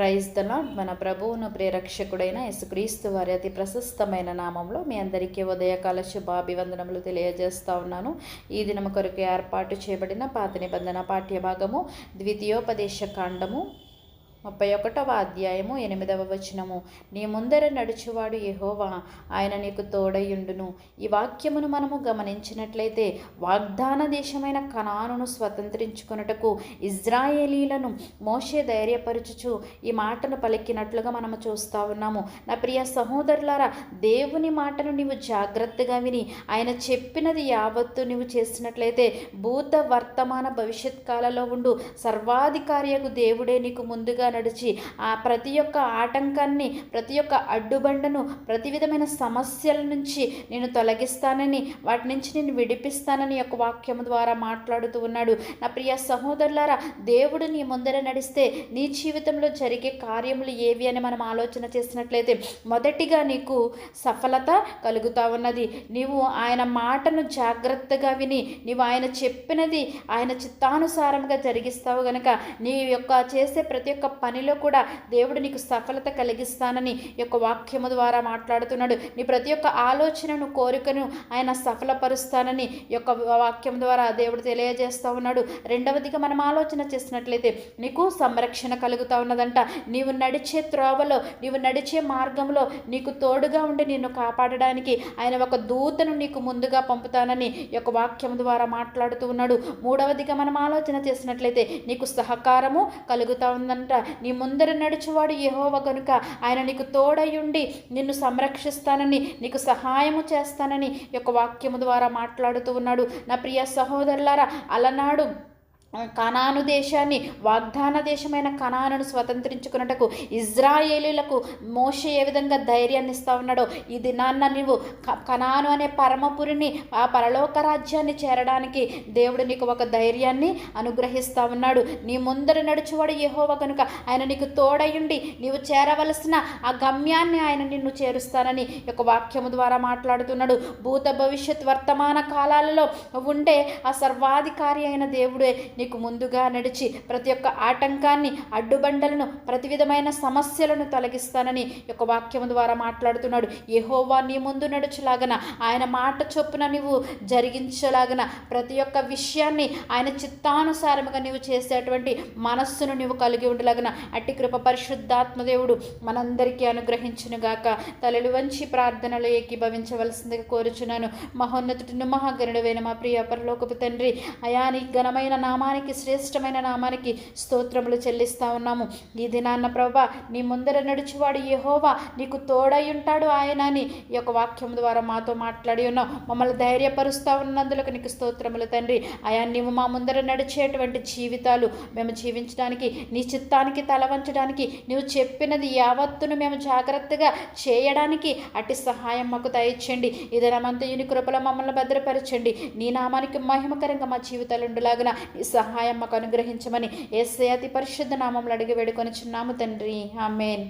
Praise మన ప్రభువును ప్రేరక్షకుడైన యేసుక్రీస్తు వారి అతి ప్రశస్తమైన నామంలో మీ అందరికీ ఉదయకాల శుభాభివందనములు తెలియజేస్తా ఉన్నాను. ఈ దినము కొరకు ఏర్పాటు చేయబడిన పాత నిబంధన పాఠ్యభాగము ద్వితీయోపదేశ కాండము ముప్పై ఒకటవ అధ్యాయము ఎనిమిదవ వచనము. నీ ముందర నడుచువాడు యహోవా ఆయన నీకు తోడయుండును. ఈ వాక్యమును మనము గమనించినట్లయితే వాగ్దాన దేశమైన కణాను స్వతంత్రించుకొనుటకు ఇజ్రాయేలీలను మోషే ధైర్యపరచుచు ఈ మాటను పలికినట్లుగా మనము చూస్తా ఉన్నాము. నా ప్రియ సహోదరులారా దేవుని మాటను నీవు జాగ్రత్తగా విని ఆయన చెప్పినది యావత్తు నీవు చేసినట్లయితే భూత వర్తమాన భవిష్యత్ కాలలో ఉండు. సర్వాధికారియకు దేవుడే నీకు ముందుగా నడిచి ఆ ప్రతి ఒక్క ఆటంకాన్ని ప్రతి ఒక్క అడ్డుబండను ప్రతి విధమైన సమస్యల నుంచి నేను తొలగిస్తానని వాటి నుంచి నేను విడిపిస్తానని యొక్క వాక్యం ద్వారా మాట్లాడుతూ ఉన్నాడు. నా ప్రియ సహోదరులారా దేవుడు నీ ముందర నడిస్తే నీ జీవితంలో జరిగే కార్యములు ఏవి అని మనం ఆలోచన చేసినట్లయితే మొదటిగా నీకు సఫలత కలుగుతా ఉన్నది. నీవు ఆయన మాటను జాగ్రత్తగా విని నీవు ఆయన చెప్పినది ఆయన చిత్తానుసారంగా జరిగిస్తావు గనక నీ యొక్క చేసే ప్రతి ఒక్క పనిలో కూడా దేవుడు నీకు సఫలత కలిగిస్తానని యొక్క వాక్యము ద్వారా మాట్లాడుతున్నాడు. నీ ప్రతి ఒక్క ఆలోచనను కోరికను ఆయన సఫలపరుస్తానని యొక్క వాక్యం ద్వారా దేవుడు తెలియజేస్తూ ఉన్నాడు. రెండవదిగా మనం ఆలోచన చేసినట్లయితే నీకు సంరక్షణ కలుగుతా ఉన్నదంట. నీవు నడిచే త్రోవలో నీవు నడిచే మార్గంలో నీకు తోడుగా ఉండి నిన్ను కాపాడడానికి ఆయన ఒక దూతను నీకు ముందుగా పంపుతానని యొక్క వాక్యం ద్వారా మాట్లాడుతూ ఉన్నాడు. మూడవదిగా మనం ఆలోచన చేసినట్లయితే నీకు సహకారము కలుగుతూ ఉందంట. నీ ముందర నడుచువాడు యహోవ కనుక ఆయన నీకు తోడయుండి నిన్ను సంరక్షిస్తానని నీకు సహాయము చేస్తానని యొక్క వాక్యము ద్వారా మాట్లాడుతూ ఉన్నాడు. నా ప్రియ సహోదరులారా అలనాడు కనాను దేశాన్ని వాగ్దాన దేశమైన కణాను స్వతంత్రించుకున్నటకు ఇజ్రాయేలీలకు మోషే ఏ విధంగా ధైర్యాన్ని ఇస్తా ఉన్నాడో ఈ దినాన్న నీవు క- కనాను అనే పరమపురిని ఆ పరలోక రాజ్యాన్ని చేరడానికి దేవుడు నీకు ఒక ధైర్యాన్ని అనుగ్రహిస్తా ఉన్నాడు. నీ ముందర నడుచువాడు యహోవ కనుక ఆయన నీకు తోడయుండి నీవు చేరవలసిన ఆ గమ్యాన్ని ఆయన నిన్ను చేరుస్తానని ఒక యొక్క వాక్యము ద్వారా మాట్లాడుతున్నాడు. భూత భవిష్యత్ వర్తమాన కాలాలలో ఉండే ఆ సర్వాధికారి అయిన దేవుడే నీకు ముందుగా నడిచి ప్రతి ఒక్క ఆటంకాన్ని అడ్డుబండలను ప్రతి విధమైన సమస్యలను తొలగిస్తానని యొక్క వాక్యం ద్వారా మాట్లాడుతున్నాడు. యెహోవా నీ ముందు నడుచులాగన ఆయన మాట చొప్పున నీవు జరిగించలాగన ప్రతి ఒక్క విషయాన్ని ఆయన చిత్తానుసారముగా నీవు చేసేటువంటి మనస్సును నీవు కలిగి ఉండలాగన అట్టి కృప పరిశుద్ధాత్మదేవుడు మనందరికీ అనుగ్రహించునుగాక. తలలు వంచి ప్రార్థనలు ఏకీభవించవలసిందిగా కోరుచున్నాను. మహోన్నతుడిని మహాగరుడవైన మా ప్రియ పరలోకపు తండ్రి అయాని ఘనమైన నామా నామానికి శ్రేష్టమైన నామానికి స్తోత్రములు చెల్లిస్తా ఉన్నాము. ఈ దినాన్న ప్రభా నీ ముందర నడుచువాడు యహోవా నీకు తోడై ఉంటాడు ఆయన అని ఈ యొక్క వాక్యం ద్వారా మాతో మాట్లాడి ఉన్నావు. మమ్మల్ని ధైర్యపరుస్తూ ఉన్నందులకు నీకు స్తోత్రములు తండ్రి. అయా నీవు మా ముందర నడిచేటువంటి జీవితాలు మేము జీవించడానికి నీ చిత్తానికి తల వంచడానికి నీవు చెప్పినది యావత్తును మేము జాగ్రత్తగా చేయడానికి అట్టి సహాయం మాకు దయచేయండి. ఇదనమంతయుని కృపలో మమ్మల్ని భద్రపరచండి. నీ నామానికి మహిమకరంగా మా జీవితాలు ఉండులాగున. ఈ సహాయం మాకు అనుగ్రహించమని ఏసే అతి పరిశుద్ధ నామంలో అడిగి వేడుకొని చిన్నాము తండ్రి. ఆమెన్.